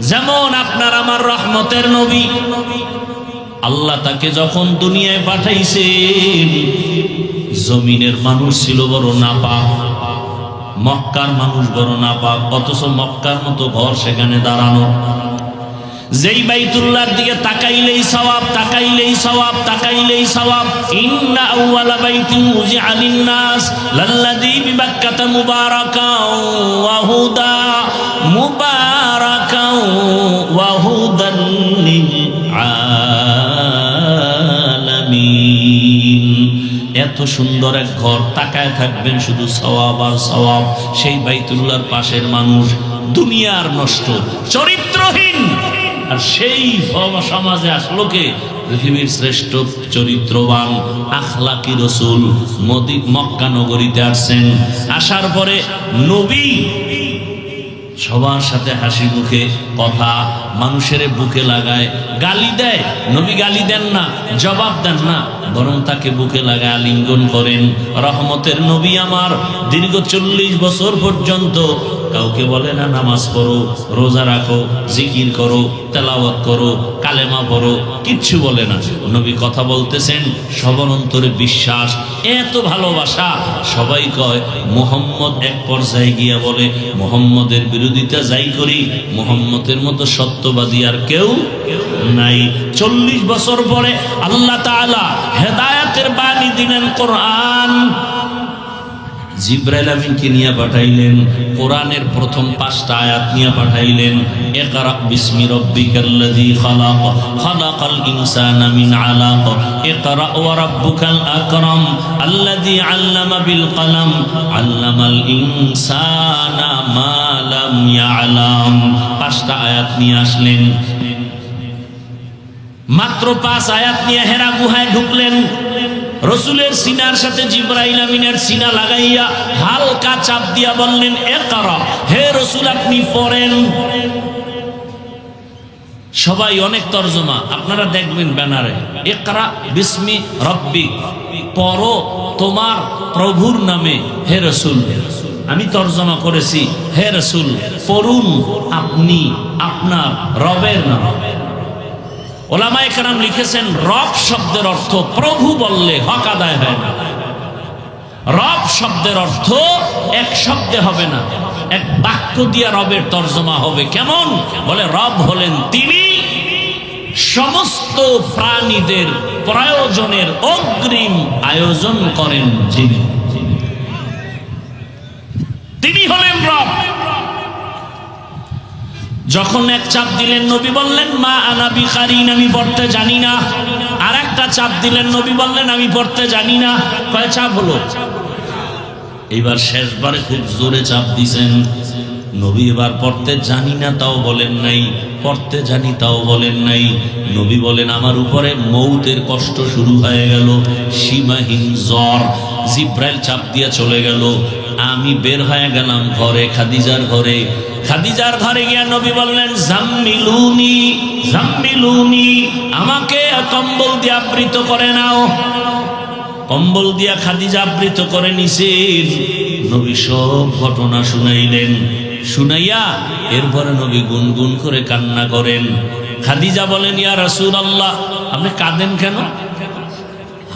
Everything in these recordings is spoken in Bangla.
যেমন আপনার আমার রহমতের নবী, আল্লাহ তাকে যখন দুনিয়ায় পাঠাইছেন, জমিনের মানুষ ছিল বড় না নাপাক, মক্কার মানুষ বড় নাপাক, অথচ মক্কার মতো ঘর সেখানে দাঁড়ানো। যেই বাইতুল্লাহর দিকে তাকাইলেই সওয়াব তাকাইলেই সওয়াব তাকাইলেই সওয়াব। ইন্না আউওয়ালা বাইতিন উজিআ লিন-নাস লাল্লাযী বিবাক্কাতা মুবারাকাও ওয়া হুদা মুবারাকাও এত সুন্দর এক ঘর তাকায় থাকবেন শুধু সওয়াব আর সওয়াব, সেই বাইতুল্লাহর পাশের মানুষ, দুনিয়ার নষ্ট, চরিত্রহীন। আর সেই সমাজে আসলো কে? পৃথিবীর শ্রেষ্ঠ চরিত্রবান আখলাকি রসুল মক্কা নগরীতে আসছেন। আসার পরে নবী সবার সাথে হাসি মুখে কথা মানুষের বুকে লাগায়, গালি দেয়। নবী গালি দেন না, জবাব দেন না, বরং তাকে বুকে লাগায় লিঙ্গন করেন। রহমতের নবী আমার দীর্ঘ চল্লিশ বছর পর্যন্ত কাউকে বলে না, নামাজ পড়ো, রোজা রাখো, জিকির করো, তেলাওয়াত করো, কালেমা পড়ো, কিচ্ছু বলে না। নবী কথা বলতেছেন, সবার অন্তরে বিশ্বাস, এত ভালোবাসা। সবাই কয়, মোহাম্মদ এক পর্যায়ে গিয়া বলে, মোহাম্মদের বিরোধিতা যাই করি, মোহাম্মদের মতো সত্যবাদী আর কেউ নাই। চল্লিশ বছর পরে আল্লাহ হেদায়াতের বাণী দিলেন কোরআন। জিব্রাইল আমিনকে নিয়ে পাঠাইলেন, কোরআনের প্রথম পাঁচটা আয়াত নিয়ে পাঠাইলেন, ইকরা বিসমি রাব্বিকাল্লাযী খালাক, খালাকাল ইনসানা মিন আলাক, ইকরা ওয়া রাব্বুকাল আকরাম, আল্লাযী আল্লামা বিল কলম, আল্লামাল ইনসানা মা লাম ইয়ালাম। পাঁচটা আয়াত নিয়ে আসলেন। মাত্র পাঁচ আয়াত নিয়ে হেরা গুহায় ঢুকলেন। রসুলের সিনার সাথে জিব্রাইল আমিনের সিনা লাগাইয়া হালকা চাপ দিয়া বললেন, এ হে রসুল, আপনি পড়েন। সবাই অনেক তর্জমা, আপনারা দেখবেন ব্যানারে একরা বিস্মি রব্বি পর তোমার প্রভুর নামে, হে রসুল। আমি তর্জমা করেছি, হে রসুল, পড়ুন আপনি, আপনার রবের নাম। ওলামায়ে কেরাম লিখেছেন, রব শব্দের অর্থ প্রভু বললে হক আদায় হয় না। রব শব্দের অর্থ এক শব্দে হবে না। এক বাক্য দিয়া রবের তর্জমা হবে। কেমন? বলে, রব হলেন তিনি সমস্ত প্রাণীদের প্রয়োজনের অগ্রিম আয়োজন করেন যিনি তিনি হলেন রব যখন এক চাপ দিলেন নবী বললেন, মা আনা বিকারিন, আমি পড়তে জানি না। আর একটা চাপ দিলেন নবী বললেন, আমি পড়তে জানি না। কয়, চাপ হলো? এবার শেষবারে খুব জোরে চাপ দিছেন। নবী এবার পড়তে জানি না, তাও বলেন নাই। পড়তে জানি, তাও বলেন নাই। নবী বলেন, আমার উপরে মৌতের কষ্ট শুরু হয়ে গেল। সীমাহীন জ্বর, জিব্রাইল চাপ দিয়ে চলে গেল। আমি বের হয়ে গেলাম ঘরে, খাদিজার ঘরে। খাদিজার ঘরে গিয়া নবী বললেন, জাম্মিলুনি জাম্মিলুনি, আমাকে কম্বল দিয়ে আবৃত করে নাও। কম্বল দিয়া খাদিজা আবৃত করে নিছেন। নবী সব ঘটনা শুনাইলেন। শুনাইয়া এরপরে নবী গুনগুন করে কান্না করেন। খাদিজা বলেন, ইয়া রাসূল আল্লাহ আপনি কাঁদেন কেন?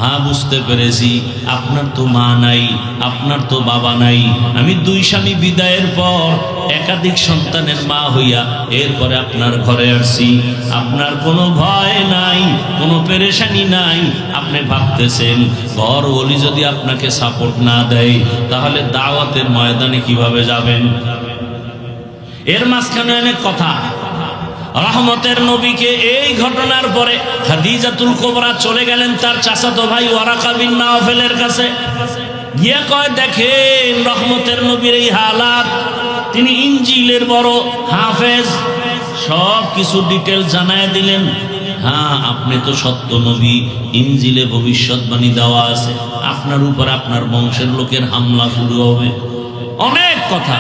হ্যাঁ বুঝতে পেরেছি। আপনার তো মা নাই, আপনার তো বাবা নাই। আমি দুই স্বামী বিদায়ের পর একাধিক সন্তানের মা হইয়া এরপরে আপনার ঘরে আসছি। আপনার কোনো ভয় নাই, কোনো পেরেশানি নাই। আপনি ভাবতেছেন, ঘর ওলি যদি আপনাকে সাপোর্ট না দেয়, তাহলে দাওয়াতের ময়দানে কীভাবে যাবেন? এর মাঝখানে অনেক কথা। রহমতের নবীকে এই ঘটনার পরে খাদিজাতুল কোবরা চলে গেলেন তার চাচাতো ভাই ওয়ারাকা বিন নাওফেলের কাছে। গিয়ে কয়, দেখেন রহমতের নবীর এই হালাত। তিনি ইঞ্জিলের বড় হাফেজ। সব কিছু ডিটেল জানায় দিলেন। হ্যাঁ আপনি তো সত্য নবী। ইঞ্জিলে ভবিষ্যৎবাণী দেওয়া আছে। আপনার উপর আপনার বংশের লোকের হামলা শুরু হবে। অনেক কথা।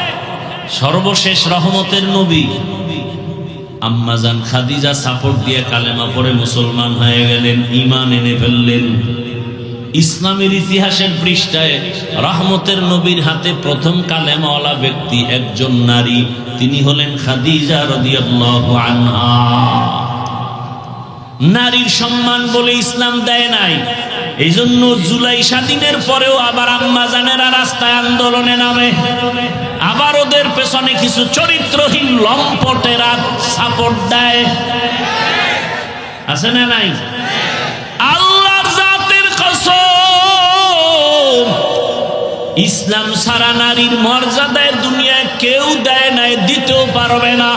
সর্বশেষ রহমতের নবী আম্মাজান খাদিজা সাপোর্ট দিয়ে কালেমা পড়ে মুসলমান হয়ে গেলেন ইমান এনে ফেললেন। ইসলামের ইতিহাসের পৃষ্ঠায় রহমতের নবীর হাতে প্রথম কালেমাওয়ালা ব্যক্তি একজন নারী, তিনি হলেন খাদিজা রাদিয়াল্লাহু নারীর সম্মান বলে ইসলাম দেয় নাই। এই জন্য জুলাই স্বাধীনের পরেও আবার আম্মা জানেরা রাস্তায় আন্দোলনে নামে। আবার ওদের পেছনে কিছু চরিত্রহীন লম্পটেরা সাপোর্ট দেয়। আছে না নাই? আল্লাহর জাতের কসম। ইসলাম সারা নারীর মর্যাদায় দুনিয়ায় কেউ দেয় নাই, দিতেও পারবে না।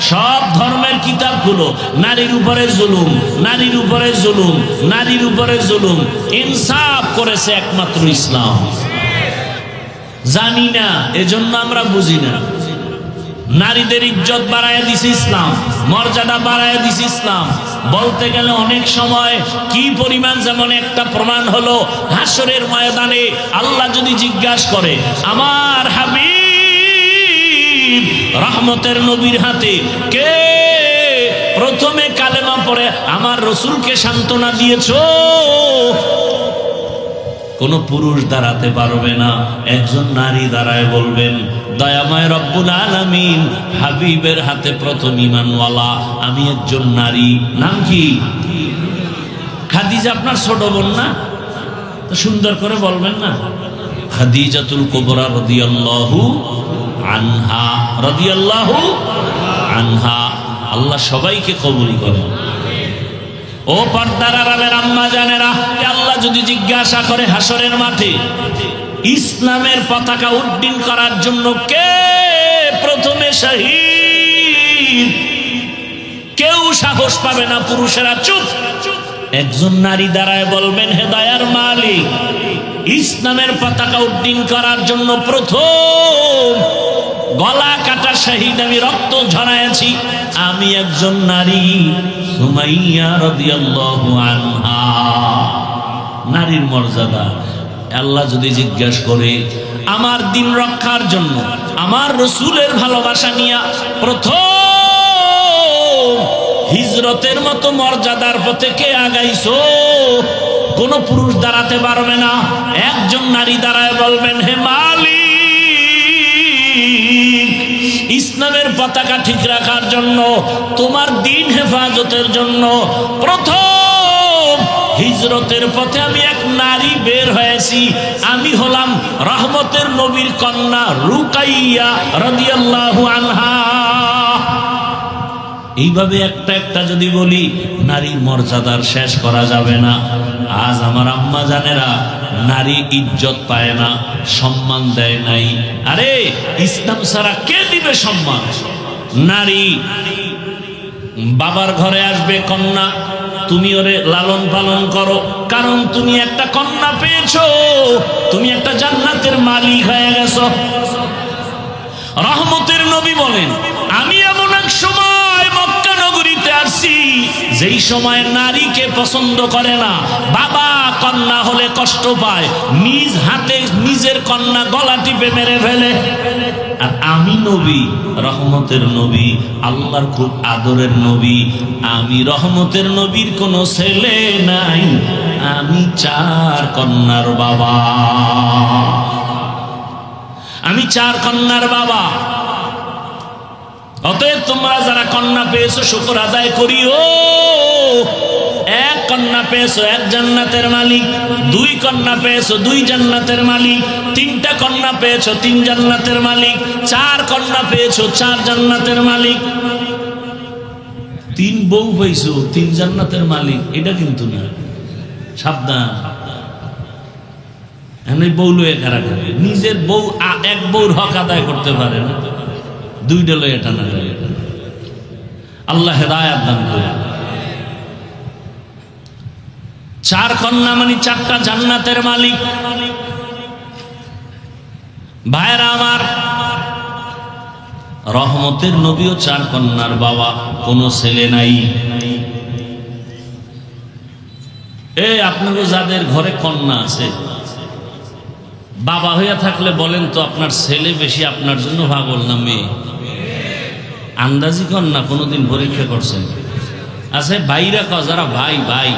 সব ধর্মের কিতাবগুলো, নারীর উপরে জুলুম, নারীর উপরে জুলুম, নারীর উপরে জুলুম, ইনসাফ করেছে একমাত্র ইসলাম। জানি না, এজন্য আমরা বুঝি না। নারীদের ইজ্জত বাড়ায় দিছে ইসলাম, মর্যাদা বাড়ায় দিছে ইসলাম। বলতে গেলে অনেক সময় কি পরিমাণ যেমন একটা প্রমাণ হলো, হাসরের ময়দানে আল্লাহ যদি জিজ্ঞাসা করে, আমার হাবিব, রহমতের নবীর হাতে কে প্রথমে কালেমা পড়ে, আমার রসুলকে সান্ত্বনা দিয়েছ? কোনো পুরুষ দাঁড়াতে পারবে না। একজন নারী দাঁড়ায় বলবেন দয়াময় রব্বুল আলামিন, হাবিবের হাতে প্রথম ইমানওয়ালা আমি একজন নারী। নাম কি? খাদিজা আপনার ছোট বোন না? তো সুন্দর করে বলবেন না। খাদিজাতুল কুবরা রাদিয়াল্লাহু আনহা রাদিয়াল্লাহু আনহা। আল্লাহ সবাইকে কবুল করেন। ও পর্দার আড়ালের আম্মা জানেরা আল্লাহ যদি জিজ্ঞাসা করে হাসরের মাঠে, ইসলামের পতাকা উড্ডীন করার জন্য কে প্রথমে শহীদ? কেউ সাহস পাবে না পুরুষেরা, চুপ। একজন নারী দ্বারায় বলবেন হেদায়ার মালিক, ইসলামের পতাকা উড্ডীন করার জন্য প্রথম গলা কাটা শহীদ আমি রক্ত ঝরাইছি আমি একজন নারী, সুমাইয়া রাদিয়াল্লাহু আনহা। নারীর মর্যাদা, আল্লাহ যদি জিজ্ঞাসা করে, আমার দিন রক্ষার জন্য, আমার রসুলের ভালোবাসা নিয়া প্রথম হিজরতের মতো মর্যাদার পথে কে আগাইছো? কোন পুরুষ দাঁড়াতে পারবে না। একজন নারী দাঁড়ায় বলবেন, হে মালিক ইসলামের পতাকা ঠিক রাখার জন্য, তোমার দিন হেফাজতের জন্য প্রথম হিজরতের পথে আমি এক নারী বের হয়েছি। আমি হলাম রহমতের নবীর কন্যা রুকাইয়া রাদিয়াল্লাহু আনহা। এইভাবে একটা একটা যদি বলি, নারীর মর্যাদার শেষ করা যাবে না। আজ আমার আম্মা জানেরা নারী ইজ্জত পায় না, সম্মান দেয় নাই। আরে, ইসলাম ছাড়া কে দিবে সম্মান? নারী। বাবার ঘরে আসবে কন্যা, তুমি ওরে লালন পালন করো, কারণ তুমি একটা কন্যা পেয়েছ, তুমি একটা জান্নাতের মালিক হয়ে গেছো। রহমতের নবী বলেন, আমি এমন এক সময় আসছি যেই সময় নারীকে পছন্দ করে না, বাবা কন্যা হলে কষ্ট পায়, নিজ হাতে নিজের কন্যা গলা টিপে মেরে ফেলে। আর আমি নবী, রহমতের নবী, আল্লাহর খুব আদরের নবী, আমি রহমতের নবীর কোনো ছেলে নাই, আমি চার কন্যার বাবা। আমি চার কন্যার বাবা। অতএব তোমরা যারা কন্যা পেয়েছ, শুকর আদায় করিও। এক কন্যা পেয়েছ, এক জান্নাতের মালিক। দুই কন্যা পেয়েছ, দুই জান্নাতের মালিক। তিনটা কন্যা পেয়েছ, তিন জান্নাতের মালিক। চার কন্যা পেয়েছ, চার জান্নাতের মালিক। তিন বউ পেয়েছ, তিন জান্নাতের মালিক। এটা কিন্তু না। সাবধান। এমনি বউ লয়ে কারা নিজের বউ এক বউর হক আদায় করতে পারে না। দুইটা লয়ে টানা লয়ে টানা আল্লাহ হেদায়াত দান করে। চার কন্যা মানে চারটা জান্নাতের মালিক। ভাইরা আমার, রহমতের নবীও চার কন্যার বাবা, কোনো ছেলে নাই। এ, আপনারও যাদের ঘরে কন্যা আছে, বাবা হইয়া থাকলে বলেন তো, আপনার ছেলে বেশি আপনার জন্য ভাগল না মেয়ে? আন্দাজি কর না, কোনোদিন পরীক্ষা করছেন আছে, ভাইরা ক যারা ভাই ভাই,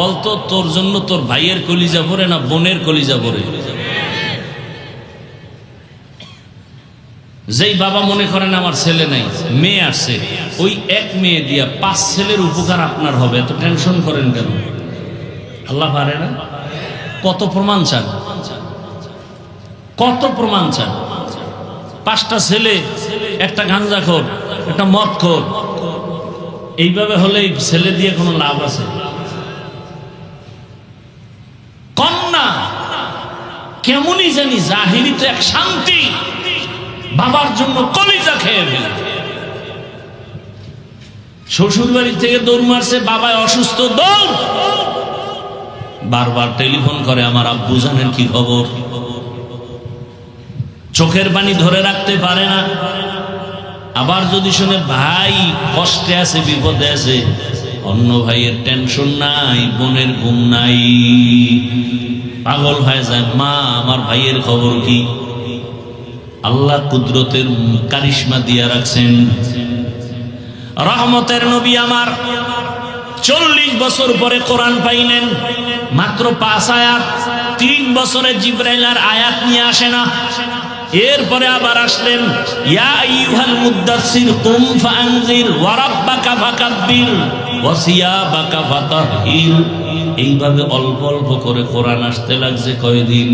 বলতো তোর জন্য তোর ভাইয়ের কলিজা ভরে না বোনের কলিজা ভরে যেই বাবা মনে করেন, আমার ছেলে নাই, মেয়ে আসছে। ওই এক মেয়ে দিয়া পাঁচ ছেলের উপকার আপনার হবে, এত টেনশন করেন কেন? আল্লাহ পারে না? কত প্রমাণ চান? কত প্রমাণ চান? পাঁচটা ছেলে, একটা গাঞ্জাখোর একটা মদখোর এইভাবে হলে ছেলে দিয়ে কোনো লাভ আছে। কন্যা, কেমনই জানি জাহিরি তো এক শান্তি, বাবার জন্য কলিজা খেয়ে ফেলে। শ্বশুর বাড়ি থেকে দৌড় মারছে বাবায় অসুস্থ, দৌড়! বারবার টেলিফোন করে, আমার আব্বু জানেন কি খবর? চোখের পানি ধরে রাখতে পারে না। আবার যদি শুনে, ভাই, কষ্টে আছে, বিপদে আছে, অন্য ভাইয়ের টেনশন নাই, বোনের ঘুম নাই। পাগল হয়ে যায়, মা, আমার ভাইয়ের খবর কি? আল্লাহ কুদরতের কারিশমা দিয়া রাখছেন। রহমতের নবী আমার চল্লিশ বছর পরে কোরআন পাইলেন। মাত্র পাঁচ আয়াত, তিন বছরে জিব্রাইলার আয়াত নিয়ে আসে না। এরপরে আবার আসলেন এইভাবে অল্প অল্প করে কোরআন আসতে লাগছে কয়দিন?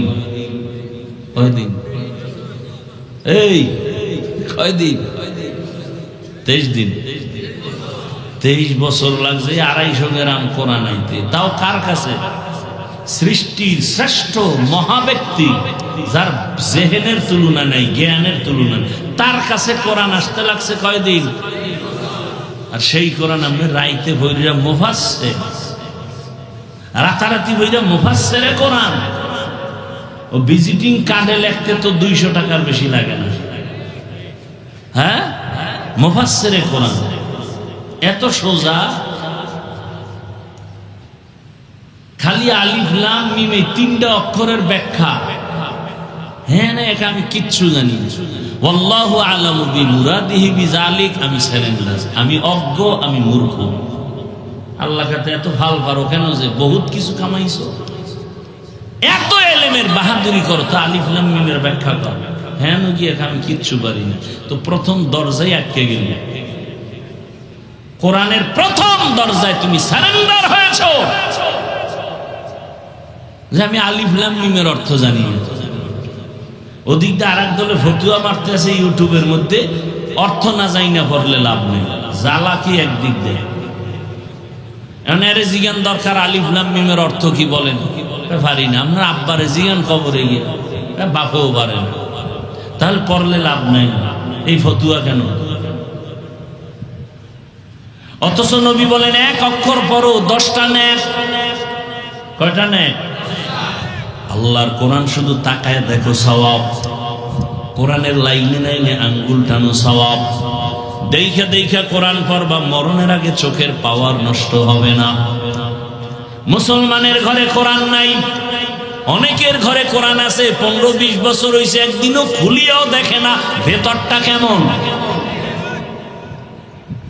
কয়দিন? এই, কয়দিন? তেইশ দিন। তেইশ বছর লাগছে, আড়াইশো গ্রাম কোরআন আইতে। তাও কার কাছে? সৃষ্টির শ্রেষ্ঠ মহাব্যক্তি, যার জেহেনের তুলনা নাই, জ্ঞানের তুলনা তার কাছে কোরআন আসতে লাগছে কয়দিন? আর সেই কোরআন আপনি রাইতে বইরা মুফাসে রাতারাতি বইরা মুফাসেরে কোরআন। ও ভিজিটিং কার্ডে লিখতে তো দুইশো টাকার বেশি লাগে না। হ্যাঁ? মুফাসেরে কোরআন। এত সোজা খালি আলিফ লাম মিম তিনটা অক্ষরের ব্যাখ্যা। হ্যাঁ না, একা আমি কিচ্ছু জানি তো মিমের ব্যাখ্যা হ্যাঁ আমি কিচ্ছু পারি না। তো প্রথম দরজায় আটকে গেল। কোরআনের প্রথম দরজায় তুমি সারেন্ডার হয়েছো। যে আমি আলিফ লাম মিমের অর্থ জানি। ওদিক দিয়ে আর এক দলে ফতুয়া মারতে আছে ইউটিউবের মধ্যে, অর্থ না যাই না পড়লে লাভ নেই। জ্বালা কি একদিক দেয়? এখন এর জিজ্ঞান দরকার আলিফ লাম মিমের অর্থ কি বলেন? পারি না, আপনার আব্বারে জিজ্ঞান খবরে গিয়ে। বাপেও পারে না। তাহলে পড়লে লাভ নেই। এই ফতুয়া কেন? অথচ নবী বলেন, এক অক্ষর পড়ো, দশটা নেক। কয়টা নেক? আল্লাহর কোরআন শুধু তাকায় দেখো সওয়াব। কোরআনের লাইনে লাইনে আঙ্গুল টানো সওয়াব। দেখে দেখে কোরআন পড়বা, মরণের আগে চোখের পাওয়ার নষ্ট হবে না। মুসলমানের ঘরে কোরআন নাই। অনেকের ঘরে কোরআন আছে, পনেরো বিশ বছর হয়েছে একদিনও খুলিয়াও দেখে না, ভেতরটা কেমন?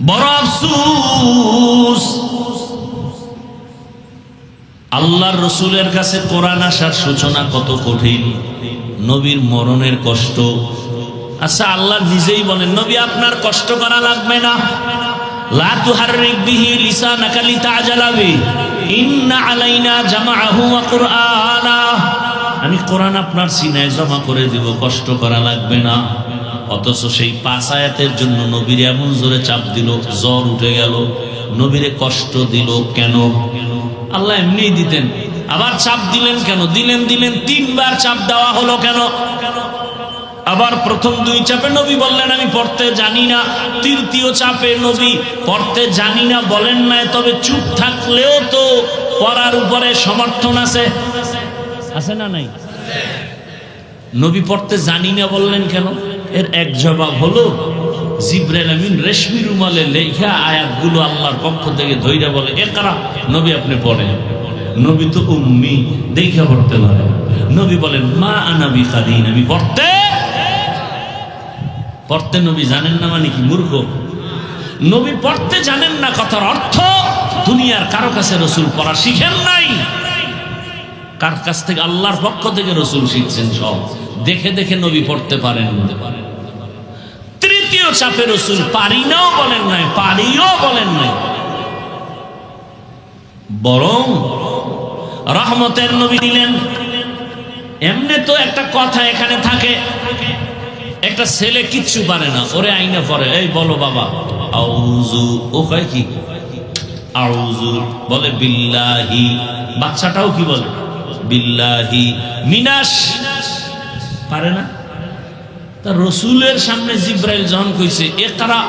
বড় আফসুস। আল্লাহর রসুলের কাছে কোরআন আসার সূচনা কত কঠিন? নবীর মরণের কষ্ট। আচ্ছা আল্লাহ নিজেই বলেন, নবী, আপনার কষ্ট করা লাগবে না। আমি কোরআন আপনার সিনায় জমা করে দিব, কষ্ট করা লাগবে না। অথচ সেই পাঁচ আয়াতের জন্য নবীর এমন জোরে চাপ দিল, জ্বর উঠে গেল। নবীরে কষ্ট দিল কেন? আল্লাহ এমনি দিতেন। আবার চাপ দিলেন কেন? দিলেন দিলেন, তিনবার চাপ দেওয়া হলো কেন? আবার প্রথম দুই চাপে নবী বললেন, আমি পড়তে জানি না। তৃতীয় চাপে নবী, পড়তে জানি না, বলেন না তবে চুপ থাকলেও তো পড়ার উপরে সমর্থন আছে। আছে না নাই? নবী পড়তে জানি না বললেন কেন? এর এক জবাব হলো জিব্রাইল আমিন রেশমি রুমালে লেখা আয়াতগুলো আল্লাহর পক্ষ থেকে ধৈর্য বলে এ কারা নবী আপনি পড়েন নবী তো উম্মি দেখা পড়তে পারে। নবী বলেন, মা আনাবি কাদিন আমি পড়তে পড়তে নবী জানেন না মানে কি মূর্খ? নবী পড়তে জানেন না কথার অর্থ, দুনিয়ার কারও কাছে রসুল পড়া শিখেন নাই। কার কাছ থেকে? আল্লাহর পক্ষ থেকে রসুল শিখছেন সব। দেখে দেখে নবী পড়তে পারেন। তৃতীয় চাপে রসুল পারি নাও বলেন নাই, পারিও বলেন নাই। বরং রহমতের নবী দিলেন। এমনি তো একটা কথা এখানে থাকে, একটা ছেলে কিচ্ছু পারে না, ওরে আইনে পরে এই বলো বাবা। আউজু ও কয় কি? আউজু বলে বিল্লাহি, বাচ্চাটাও কি বলে? বিল্লাহি মিনাস পারে না? তা রসুলের সামনে জিব্রাইল যখন কইছে একরা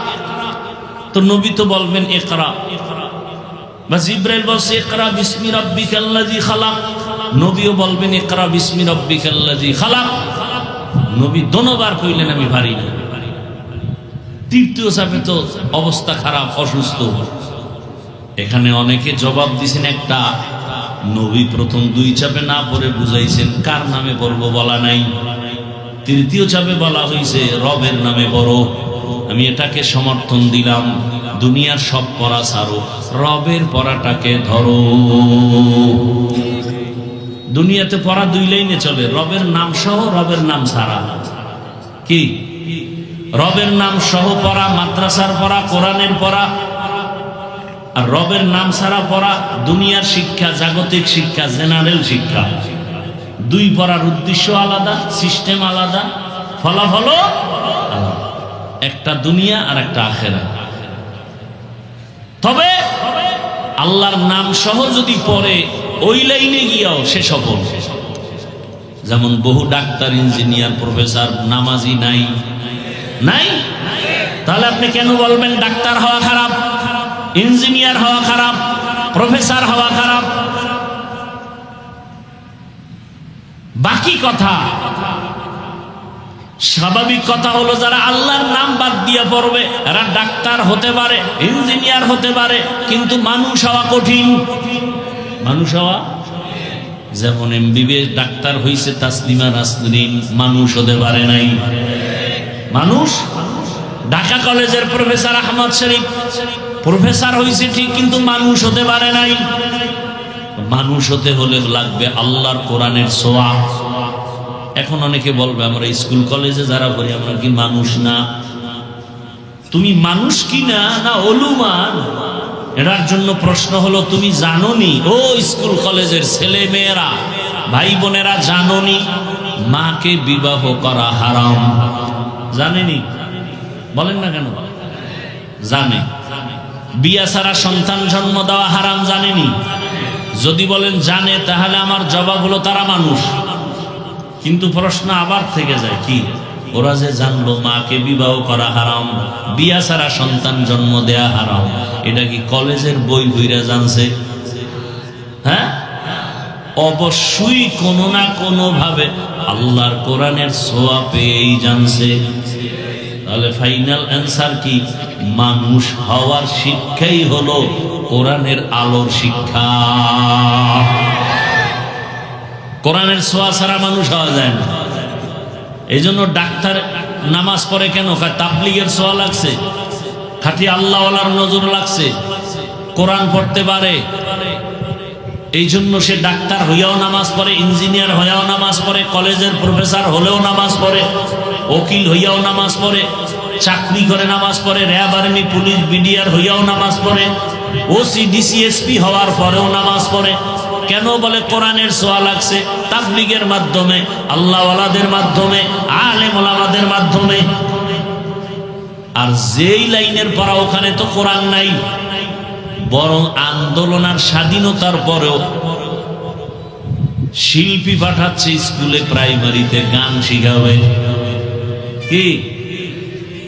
তো নবী তো বলবেন একরা বা জিব্রাইল বলছে একরা বিসমি রাব্বিকাল্লাযী খালাক নবীও বলবেন একরা বিসমি রাব্বিকাল্লাযী খালাক নবী দোনোবার কইলেন, আমি পারি না তৃতীয় চাপে তো অবস্থা খারাপ, অসুস্থ। এখানে অনেকে জবাব দিছেন একটা, নবী প্রথম দুই চাপে না পড়ে বুঝাইছেন, কার নামে পড়ব বলা নাই। তৃতীয় চাপে বলা হয়েছে রবের নামে বড় আমি এটাকে সমর্থন দিলাম, দুনিয়ার সব পড়া ছাড়ো, রবের পড়াটাকে ধরো। দুনিয়াতে পড়া দুই লাইনে চলে, রবের নাম সহ রবের নাম ছাড়া। কি? রবের নাম সহ পড়া, মাদ্রাসার পড়া, কোরআনের পড়া, আর রবের নাম ছাড়া পড়া দুনিয়ার শিক্ষা, জাগতিক শিক্ষা, জেনারেল শিক্ষা। দুই পড়ার উদ্দেশ্য আলাদা, সিস্টেম আলাদা, ফলাফল একটা দুনিয়া আর একটা আখেরা। তবে আল্লাহর নাম সহ যদি পড়ে, ওই লাইনে গিয়াও সে সফল। যেমন বহু ডাক্তার, ইঞ্জিনিয়ার, প্রফেসর, নামাজি নাই। নাই? তাহলে আপনি কেন বলবেন ডাক্তার হওয়া খারাপ, ইঞ্জিনিয়ার হওয়া খারাপ, প্রফেসর হওয়া খারাপ? বাকি কথা। স্বাভাবিক কথা হলো যারা আল্লাহর নাম বাদ দিয়ে পড়বে, এরা ডাক্তার হতে পারে, ইঞ্জিনিয়ার হতে পারে, কিন্তু মানুষ হওয়া কঠিন। মানুষ হওয়া যেমন এমবিবিএস ডাক্তার হইছে তাসলিমা নাসরিন, মানুষ হতে পারে নাই। মানুষ ঢাকা কলেজের প্রফেসর আহমদ শরীফ, প্রফেসর হয়েছে ঠিক, কিন্তু মানুষ হতে পারে নাই। মানুষ হতে হলে লাগবে আল্লাহর কোরআনের সোয়া এখন অনেকে বলবে, আমরা স্কুল, কলেজে যারা পড়ি, আমরা কি মানুষ না? তুমি মানুষ কি না? না অলুমান এটার জন্য প্রশ্ন হলো, তুমি জানোনি? ও স্কুল, কলেজের ছেলে মেয়েরা ভাই বোনেরা জানোনি? মাকে বিবাহ করা হারাম। জানেনি? বলেন না কেন? জানে। বিয়া ছাড়া সন্তান জন্ম দেওয়া হারাম, জানেনি? যদি বলেন জানে, তাহলে আমার জবাব হলো তারা মানুষ। কিন্তু প্রশ্ন আবার থেকে যায়, কি? ওরা যে জানলো, মাকে বিবাহ করা হারাম, বিয়া ছাড়া সন্তান জন্ম দেয়া হারাম, এটা কি কলেজের বই বইরা জানছে? হ্যাঁ? অবশ্যই কোনো না কোনো ভাবে আল্লাহর কোরআনের সোয়া পেয়েই জানছে। তাহলে ফাইনাল অ্যান্সার কি? মানুষ হওয়ার শিক্ষাই হলো কোরআনের আলোর শিক্ষা। কোরআনের সোয়া ছাড়া মানুষ হওয়া যায় না। এই জন্য ডাক্তার নামাজ পড়ে কেন? তাবলিগের সোয়া লাগছে। খাটি আল্লাহওয়ালার নজর লাগছে। কোরআন পড়তে পারে। এই জন্য সে ডাক্তার হইয়াও নামাজ পড়ে, ইঞ্জিনিয়ার হইয়াও নামাজ পড়ে, কলেজের প্রফেসর হলেও নামাজ পড়ে উকিল হইয়াও নামাজ পড়ে, চাকরি করে নামাজ পড়ে, র্যাব আর্মি, পুলিশ, বিডিআর হইয়াও নামাজ পড়ে ওসি ডিসিএসপি হওয়ার পরেও নামাজ পড়ে। কেন বলে কোরআনের সোয়া লাগছে? তাবলিগের মাধ্যমে, আল্লাহওয়ালাদের মাধ্যমে আলেম মাধ্যমে। আর যেই লাইনের ওখানে তো কোরআন নাই। বরং আন্দোলন আর স্বাধীনতার পরেও শিল্পী পাঠাচ্ছে স্কুলে, প্রাইমারিতে, গান শিখাবে। কি?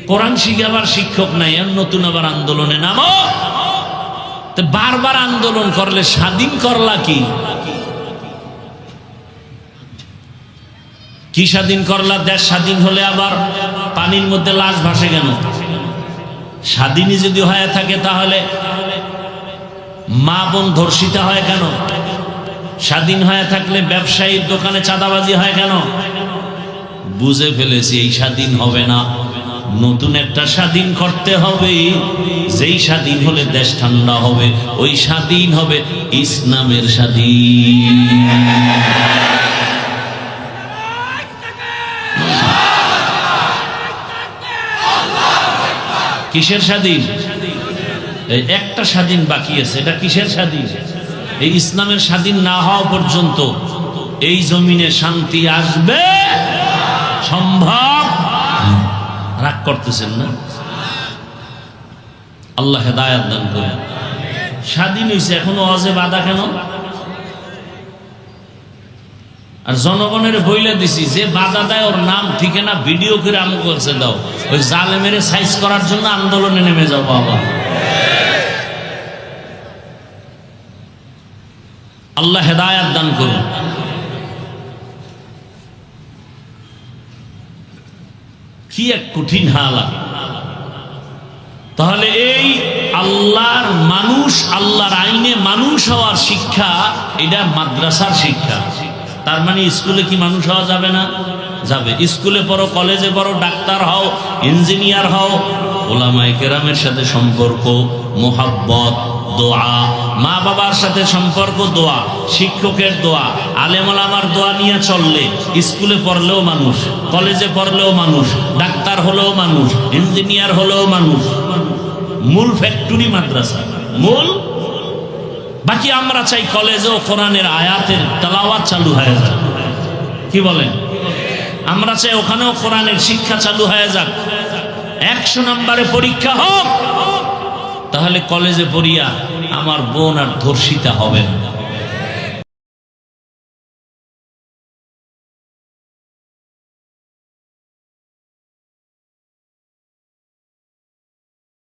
কোরআন শিখাবার শিক্ষক নাই, আর নতুন আবার আন্দোলনে নামো। তো বারবার আন্দোলন করলে স্বাধীন করলা কি? কি স্বাধীন করলা? দেশ স্বাধীন হলে আবার পানির মধ্যে লাশ ভাসে কেন? স্বাধীনই যদি হয়ে থাকে তাহলে মা বোন ধর্ষিতা হয় কেন? স্বাধীন হয়ে থাকলে ব্যবসায়ীর দোকানে চাঁদাবাজি হয় কেন? বুঝে ফেলেছি, এই স্বাধীন হবে না। নতুন একটা স্বাধীন করতে হবে। যেই স্বাধীন হলে দেশ ঠান্ডা হবে, ওই স্বাধীন হবে ইসলামের স্বাধীন। কিসের স্বাধীন? একটা স্বাধীন বাকি আছে, এটা কিসের স্বাধীন? এই ইসলামের স্বাধীন না হওয়া পর্যন্ত এই জমিনে শান্তি আসবে। সম্ভব? করতেছেন না? আল্লাহ হেদায়াত দান করে স্বাধীন হয়েছে এখনও অজে বাধা কেন? আর জনগণের বইলে দিছি, যে বাধা দেয় ওর নাম, ঠিকানা, ভিডিও করে আমুক কাছে দাও। ওই জালে মেরে সাইজ করার জন্য আন্দোলনে নেমে যাও, বাবা। আল্লাহ হেদায়াত দান করুন। কি এক কঠিন হালা তাহলে এই আল্লাহর মানুষ, আল্লাহর আইনে মানুষ হওয়ার শিক্ষা, এটা মাদ্রাসার শিক্ষা। তার মানে স্কুলে কি মানুষ হওয়া যাবে না? যাবে। স্কুলে পড়ো, কলেজে পড়ো, ডাক্তার হও, ইঞ্জিনিয়ার হও ওলামাই কেরামের সাথে সম্পর্ক, মোহাব্বত, দোয়া মা বাবার সাথে সম্পর্ক, দোয়া, শিক্ষকের দোয়া আলেমলামার দোয়া নিয়ে চললে, স্কুলে পড়লেও মানুষ, কলেজে পড়লেও মানুষ, ডাক্তার হলেও মানুষ, ইঞ্জিনিয়ার হলেও মানুষ, মূল ফ্যাক্টরি মাদ্রাসা। মূল? বাকি আমরা চাই কলেজেও কোরআনের আয়াতের তেলাওয়াত চালু হয়ে যাক। কি বলেন? আমরা চাই ওখানেও কোরআনের শিক্ষা চালু হয়ে যাক। একশো নম্বরে পরীক্ষা হোক। তাহলে কলেজে পড়িয়া আমার বোন আর ধর্ষিতা হবে না।